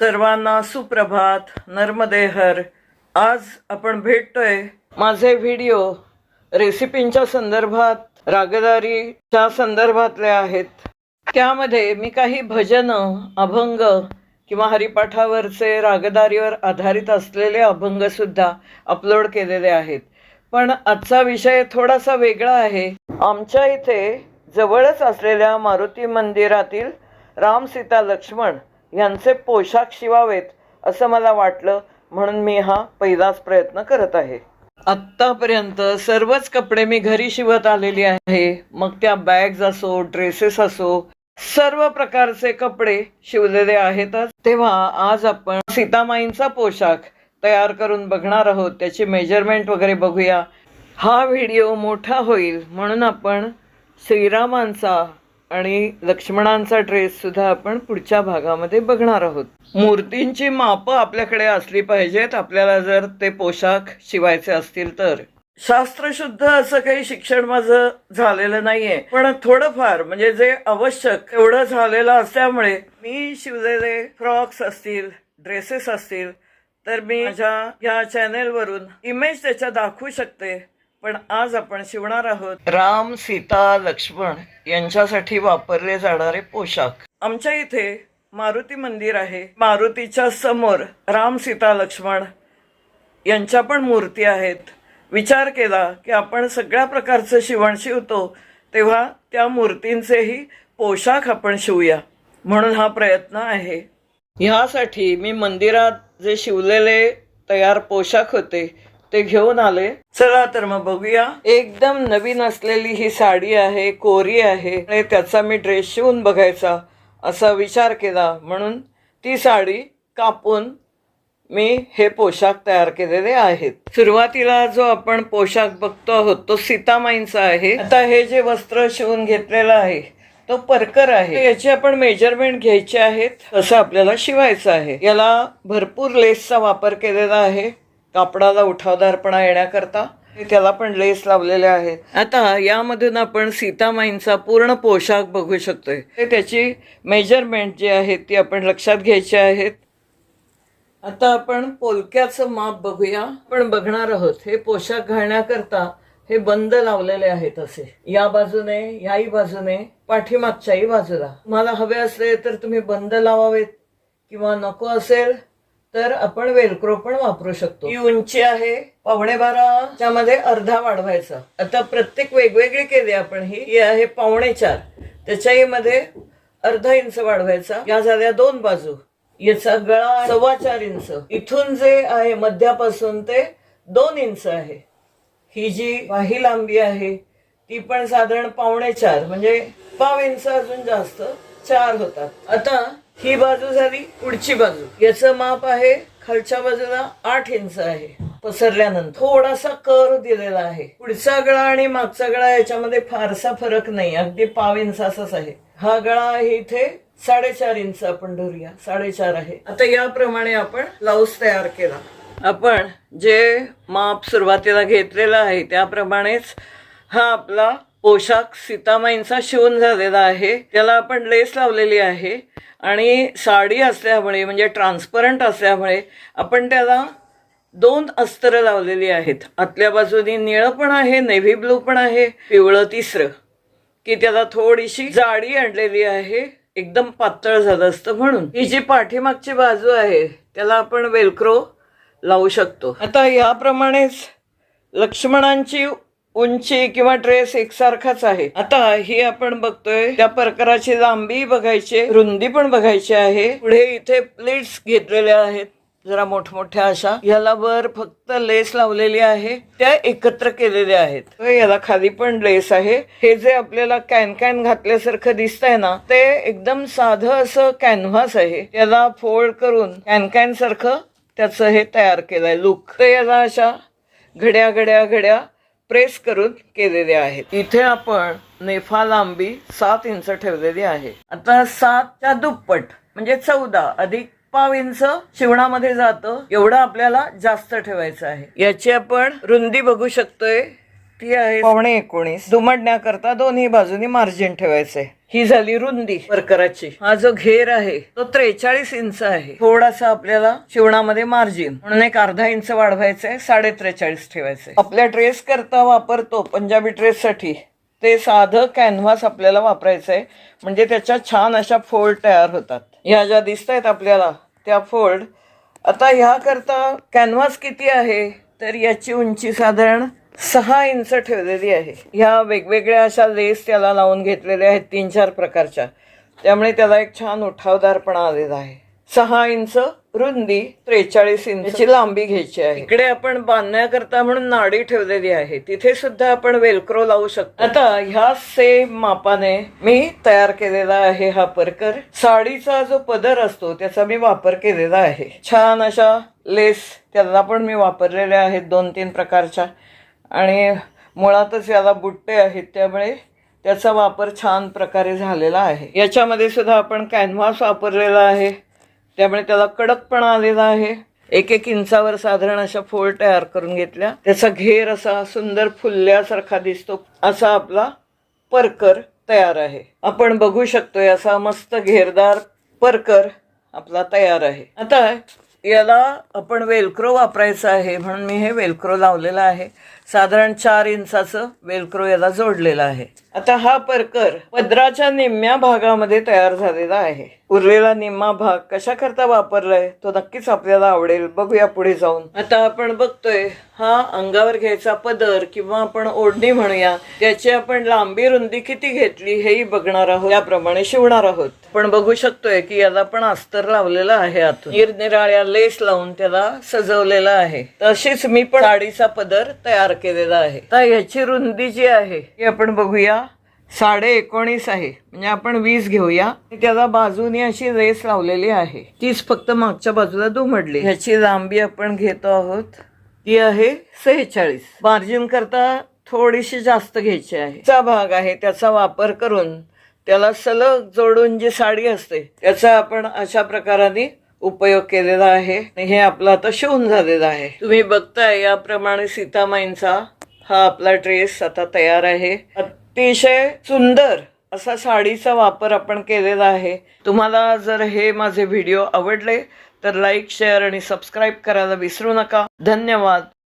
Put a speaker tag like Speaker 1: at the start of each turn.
Speaker 1: सर्वांना सुप्रभात नर्मदेहर. आज आपण भेटतोय माझे व्हिडिओ रेसिपींच्या संदर्भात रागदारीच्या संदर्भातले आहेत. त्यामध्ये मी काही भजनं अभंग किंवा हरिपाठावरचे रागदारीवर आधारित असलेले अभंग सुद्धा अपलोड केलेले आहेत. पण आजचा विषय थोडासा वेगळा आहे. आमच्या इथे जवळच असलेल्या मारुती मंदिरातील राम सीता लक्ष्मण यांचे पोशाख शिवावेत असं मला वाटलं म्हणून मी हा पहिलाच प्रयत्न करत आहे. आत्तापर्यंत सर्वच कपडे मी घरी शिवत आलेली आहे. मग त्या बॅग्स असो ड्रेसेस असो सर्व प्रकारचे कपडे शिवलेले आहेतच तेव्हा आज आपण सीतामाईंचा पोशाख तयार करून बघणार आहोत. त्याची मेजरमेंट वगैरे बघूया. हा व्हिडिओ मोठा होईल म्हणून आपण श्रीरामांचा आणि लक्ष्मणांचा ड्रेस सुद्धा आपण पुढच्या भागामध्ये बघणार आहोत. मूर्तींची मापं आपल्याकडे असली पाहिजेत. आपल्याला जर ते पोशाख शिवायचे असतील तर. शास्त्रशुद्ध असं काही शिक्षण माझं झालेलं नाहीये. पण थोडंफार म्हणजे जे आवश्यक एवढं झालेलं असल्यामुळे मी शिवलेले फ्रॉक्स असतील ड्रेसेस असतील तर मी माझ्या या चॅनेलवरून इमेज त्याच्या दाखवू शकते. पण आज आपण शिवणार आहोत राम सीता लक्ष्मण यांच्यासाठी वापरले जाणारे पोशाख. आमच्या इथे मारुती मंदिर आहे. मारुतीच्या समोर राम सीता लक्ष्मण यांच्या पण मूर्ती आहेत. विचार केला की आपण सगळ्या प्रकारचं शिवण शिवतो तेव्हा त्या मूर्तींचेही पोशाख आपण शिवूया. म्हणून हा प्रयत्न आहे. ह्यासाठी मी मंदिरात जे शिवलेले तयार पोशाख होते ते घेऊन आले. चला तर मग बघूया. एकदम नवीन असलेली ही साडी आहे कोरी आहे. आणि त्याचा मी ड्रेस शिवून बघायचा असा विचार केला. म्हणून ती साडी कापून मी हे पोशाख तयार केलेले आहेत. सुरुवातीला जो आपण पोशाख बघतो आहोत तो सीतामाईंचा आहे. आता हे जे वस्त्र शिवून घेतलेलं आहे तो परकर आहे. याची आपण मेजरमेंट घ्यायची आहेत असं आपल्याला शिवायचं आहे. याला भरपूर लेसचा वापर केलेला आहे. कापडाला उठावदारपणा येण्याकरता त्याला पण लेस लावलेले आहेत. आता यामधून आपण सीतामाईंचा पूर्ण पोशाख बघू शकतोय. त्याची मेजरमेंट जी आहे ती आपण लक्षात घ्यायची आहेत आता आपण पोलक्याचं माप बघूया. आपण बघणार आहोत हे पोशाख घालण्याकरता हे बंद लावलेले आहेत असे. या बाजूने याही बाजूने पाठीमागच्याही बाजूला. मला हवे असले तर तुम्ही बंद लावावेत किंवा नको असेल तर आपण वेलक्रो पण वापरू शकतो. ही उंची आहे पावणे बाराच्या मध्ये अर्धा वाढवायचा. आता प्रत्येक वेगवेगळी केली आपण ही. ही आहे पावणे चार. त्याच्याही मध्ये अर्धा इंच वाढवायचा. या झाल्या दोन बाजू. याचा गळा सव्वा चार इंच. इथून जे आहे मध्यापासून ते दोन इंच आहे. ही जी वाही लांबी आहे ती पण साधारण पावणे चार. म्हणजे पाव इंच अजून जास्त चार होतात. आता ही बाजू झाली पुढची बाजू. याचं माप आहे खालच्या बाजूला आठ इंच आहे. पसरल्यानंतर थोडासा कर दिलेला आहे. पुढचा गळा आणि मागचा गळा याच्यामध्ये फारसा फरक नाही. अगदी पाव इंच असाच आहे. हा गळा आहे इथे साडेचार इंच आपण धरूया. साडेचार आहे. आता याप्रमाणे आपण ब्लाऊज तयार केला. आपण जे माप सुरुवातीला घेतलेलं आहे त्याप्रमाणेच हा आपला पोशाख सीतामाईंचा शिवून झालेला आहे. त्याला आपण लेस लावलेली आहे. आणि साडी असल्यामुळे म्हणजे ट्रान्सपरंट असल्यामुळे आपण त्याला दोन अस्त्र लावलेली आहेत. आतल्या बाजूनी निळं पण आहे नेव्ही ब्लू पण आहे पिवळं तिसरं. की त्याला थोडीशी जाडी आणलेली आहे. एकदम पातळ झालं असतं म्हणून. ही जी पाठीमागची बाजू आहे त्याला आपण वेलक्रो लावू शकतो. आता याप्रमाणेच लक्ष्मणांची उंची किंवा ड्रेस एकसारखाच आहे. आता ही आपण बघतोय त्या प्रकाराची लांबी बघायची रुंदी पण बघायची आहे. पुढे इथे प्लेट्स घेतलेल्या आहेत जरा मोठमोठ्या अशा. याला वर फक्त लेस लावलेली आहे त्या एकत्र केलेल्या आहेत. याला खाली पण लेस आहे. हे जे आपल्याला कॅन कॅन घातल्यासारखं दिसतंय ना ते एकदम साधं असं कॅनव्हास आहे. त्याला फोल्ड करून कॅन कॅन सारखं त्याचं हे तयार केलंय लुक. तर याला अशा घड्या घड्या घड्या प्रेस करून केलेले आहेत. इथे आपण नेफा लांबी सात इंच ठेवलेली आहे. आता सातच्या दुप्पट म्हणजे चौदा अधिक पाव इंच शिवणामध्ये जातं एवढं आपल्याला जास्त ठेवायचं आहे. याची आपण रुंदी बघू शकतोय. ती आहे पावणे एकोणीस. दुमडण्याकरता दोन्ही बाजूनी मार्जिन ठेवायचंय. ही झाली रुंदी. परकराची हा जो घेर आहे तो त्रेचाळीस इंच आहे. थोडासा आपल्याला शिवणामध्ये मार्जिन म्हणून एक अर्धा इंच वाढवायचंय साडे त्रेचाळीस ठेवायचंय. आपल्या ड्रेस करता वापरतो पंजाबी ड्रेस साठी. ते साधं कॅनव्हास आपल्याला वापरायचं आहे म्हणजे त्याच्या छान अशा फोल्ड तयार होतात. ह्या ज्या दिसत आहेत आपल्याला त्या फोल्ड आता ह्या करता कॅनव्हास किती आहे? तर याची उंची साधारण सहा इंच ठेवलेली आहे. ह्या वेगवेगळ्या अशा लेस त्याला लावून घेतलेल्या आहेत तीन चार प्रकारच्या. त्यामुळे त्याला एक छान उठावदारपणा आलेला आहे. सहा इंच रुंदी त्रेचाळीस इंचची लांबी घ्यायची आहे. इकडे आपण बांधण्याकरता म्हणून नाडी ठेवलेली आहे. तिथे सुद्धा आपण वेलक्रो लावू शकतो. आता ह्या सेम मापाने मी तयार केलेला आहे हा परकर. साडीचा जो पदर असतो त्याचा मी वापर केलेला आहे. छान अशा लेस त्याला पण मी वापरलेल्या आहेत दोन तीन प्रकारच्या. आणि मुळातच याला बुट्टे आहेत त्यामुळे त्याचा वापर छान प्रकारे झालेला आहे. याच्यामध्ये सुद्धा आपण कॅनव्हास वापरलेला आहे. त्यामुळे त्याला कडकपणा आलेला आहे. एक एक इंचावर साधारण अशा फोल तयार करून घेतल्या. त्याचा घेर असा सुंदर फुलल्यासारखा दिसतो. असा आपला परकर तयार आहे. आपण बघू शकतोय असा मस्त घेरदार परकर आपला तयार आहे. आता याला आपण वेलक्रो वापरायचं आहे म्हणून मी हे वेलक्रो लावलेलं आहे. साधारण चार इंचाचं वेलक्रो याला जोडलेलं आहे. आता हा परकर पदराच्या निम्म्या भागामध्ये तयार झालेला आहे. उरलेला निम्मा भाग कशाकरता वापरलाय तो नक्कीच आपल्याला आवडेल. बघूया पुढे जाऊन. आता आपण बघतोय हा अंगावर घ्यायचा पदर किंवा आपण ओढणी म्हणूया त्याची आपण लांबी रुंदी किती घेतली हेही बघणार आहोत. त्याप्रमाणे शिवणार आहोत. पण बघू शकतोय की याला पण अस्तर लावलेला आहे आतून. निरनिराळ्या लेस लावून त्याला सजवलेला आहे. तशीच मी पण साडीचा पदर तयार केलेला आहे. तर याची रुंदी जी आहे ती आपण बघूया. साडे एकोणीस आहे. म्हणजे आपण वीस घेऊया. त्याला बाजूने अशी रेस लावलेली आहे. तीच फक्त मागच्या बाजूला दुमडली. ह्याची लांबी आपण घेतो आहोत. ती आहे सेहेचाळीस. मार्जिन करता थोडीशी जास्त घ्यायची आहे. चा भाग आहे त्याचा वापर करून त्याला सलग जोडून जी साडी असते त्याचा आपण अशा प्रकाराने उपयोग केलेला आहे. हे आपलं आता शिवून झालेलं आहे. तुम्ही बघताय याप्रमाणे सीतामाईंचा हा आपला ड्रेस आता तयार आहे. अतिशय सुंदर असा साडीचा वापर आपण केलेला आहे. तुम्हाला जर हे माझे व्हिडिओ आवडले तर लाईक शेअर आणि सबस्क्राईब करायला विसरू नका. धन्यवाद.